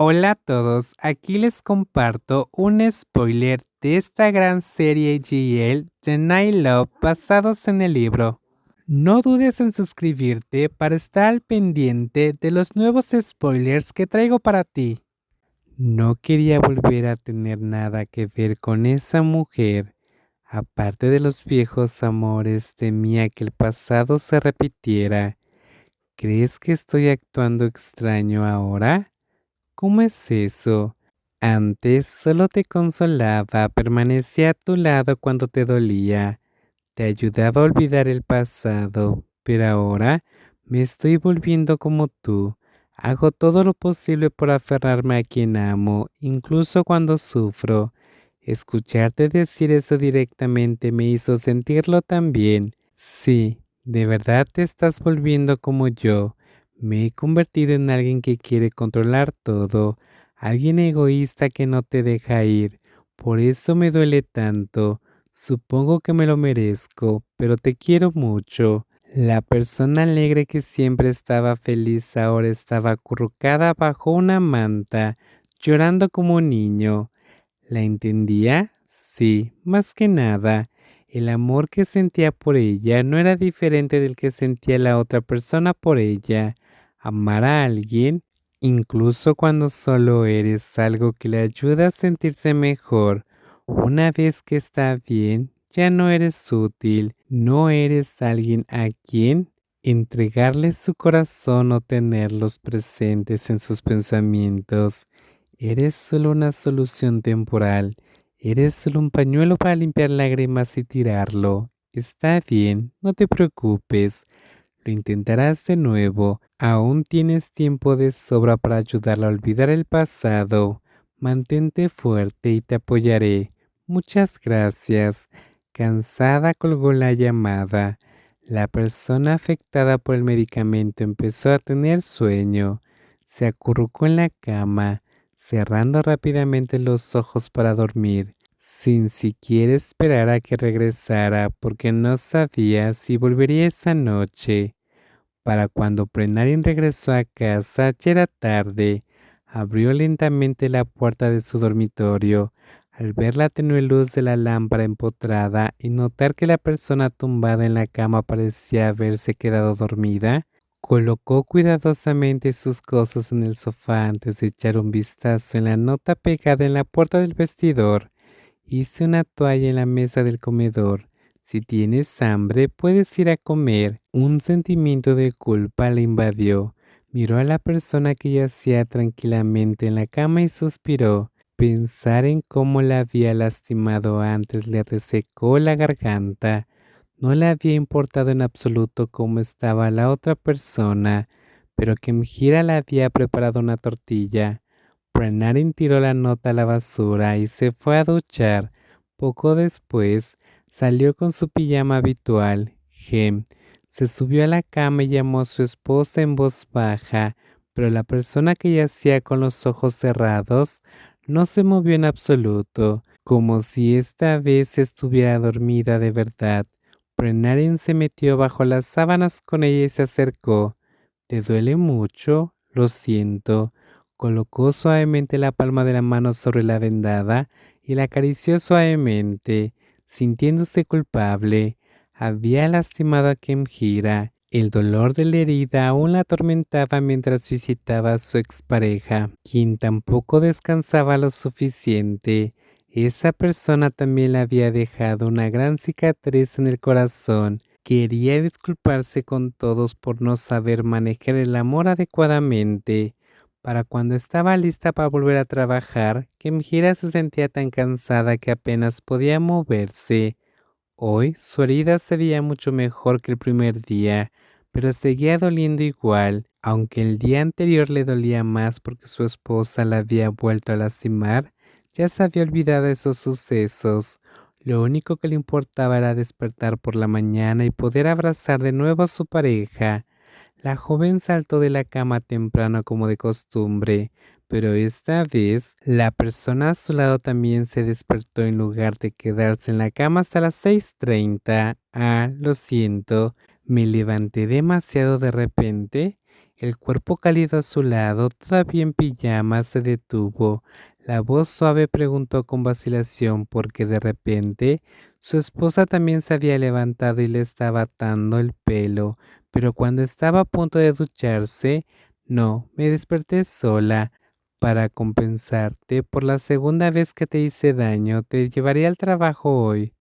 Hola a todos, aquí les comparto un spoiler de esta gran serie GL The Night Love basados en el libro. No dudes en suscribirte para estar al pendiente de los nuevos spoilers que traigo para ti. No quería volver a tener nada que ver con esa mujer. Aparte de los viejos amores, temía que el pasado se repitiera. ¿Crees que estoy actuando extraño ahora? ¿Cómo es eso? Antes solo te consolaba, permanecía a tu lado cuando te dolía, te ayudaba a olvidar el pasado, pero ahora me estoy volviendo como tú. Hago todo lo posible por aferrarme a quien amo, incluso cuando sufro. Escucharte decir eso directamente me hizo sentirlo también. Sí, de verdad te estás volviendo como yo. Me he convertido en alguien que quiere controlar todo, alguien egoísta que no te deja ir. Por eso me duele tanto. Supongo que me lo merezco, pero te quiero mucho. La persona alegre que siempre estaba feliz ahora estaba acurrucada bajo una manta, llorando como un niño. ¿La entendía? Sí, más que nada. El amor que sentía por ella no era diferente del que sentía la otra persona por ella amar a alguien, incluso cuando solo eres algo que le ayuda a sentirse mejor. Una vez que está bien, ya no eres útil, no eres alguien a quien entregarle su corazón o tenerlos presentes en sus pensamientos. Eres solo una solución temporal, eres solo un pañuelo para limpiar lágrimas y tirarlo. Está bien, no te preocupes intentarás de nuevo. Aún tienes tiempo de sobra para ayudarla a olvidar el pasado. Mantente fuerte y te apoyaré. Muchas gracias. Cansada colgó la llamada. La persona afectada por el medicamento empezó a tener sueño. Se acurrucó en la cama, cerrando rápidamente los ojos para dormir sin siquiera esperar a que regresara porque no sabía si volvería esa noche. Para cuando Prenarin regresó a casa ya era tarde. Abrió lentamente la puerta de su dormitorio. Al ver la tenue luz de la lámpara empotrada y notar que la persona tumbada en la cama parecía haberse quedado dormida, colocó cuidadosamente sus cosas en el sofá antes de echar un vistazo en la nota pegada en la puerta del vestidor. Hice una toalla en la mesa del comedor si tienes hambre, puedes ir a comer. Un sentimiento de culpa le invadió. Miró a la persona que yacía tranquilamente en la cama y suspiró. Pensar en cómo la había lastimado antes le resecó la garganta. No le había importado en absoluto cómo estaba la otra persona, pero que Mjira le había preparado una tortilla. Prenarin tiró la nota a la basura y se fue a duchar. Poco después, Salió con su pijama habitual. Gem se subió a la cama y llamó a su esposa en voz baja, pero la persona que yacía con los ojos cerrados no se movió en absoluto, como si esta vez estuviera dormida de verdad. Prenarin se metió bajo las sábanas con ella y se acercó. ¿Te duele mucho? Lo siento. Colocó suavemente la palma de la mano sobre la vendada y la acarició suavemente sintiéndose culpable, había lastimado a Kemjira. El dolor de la herida aún la atormentaba mientras visitaba a su expareja, quien tampoco descansaba lo suficiente. Esa persona también le había dejado una gran cicatriz en el corazón. Quería disculparse con todos por no saber manejar el amor adecuadamente. Para cuando estaba lista para volver a trabajar, Kemjira se sentía tan cansada que apenas podía moverse. Hoy su herida se veía mucho mejor que el primer día, pero seguía doliendo igual, aunque el día anterior le dolía más porque su esposa la había vuelto a lastimar, ya se había olvidado de esos sucesos. Lo único que le importaba era despertar por la mañana y poder abrazar de nuevo a su pareja. La joven saltó de la cama temprano como de costumbre, pero esta vez la persona a su lado también se despertó en lugar de quedarse en la cama hasta las 6.30. Ah, lo siento, me levanté demasiado de repente. El cuerpo cálido a su lado, todavía en pijama, se detuvo. La voz suave preguntó con vacilación porque de repente su esposa también se había levantado y le estaba atando el pelo, pero cuando estaba a punto de ducharse, no, me desperté sola. Para compensarte por la segunda vez que te hice daño, te llevaré al trabajo hoy.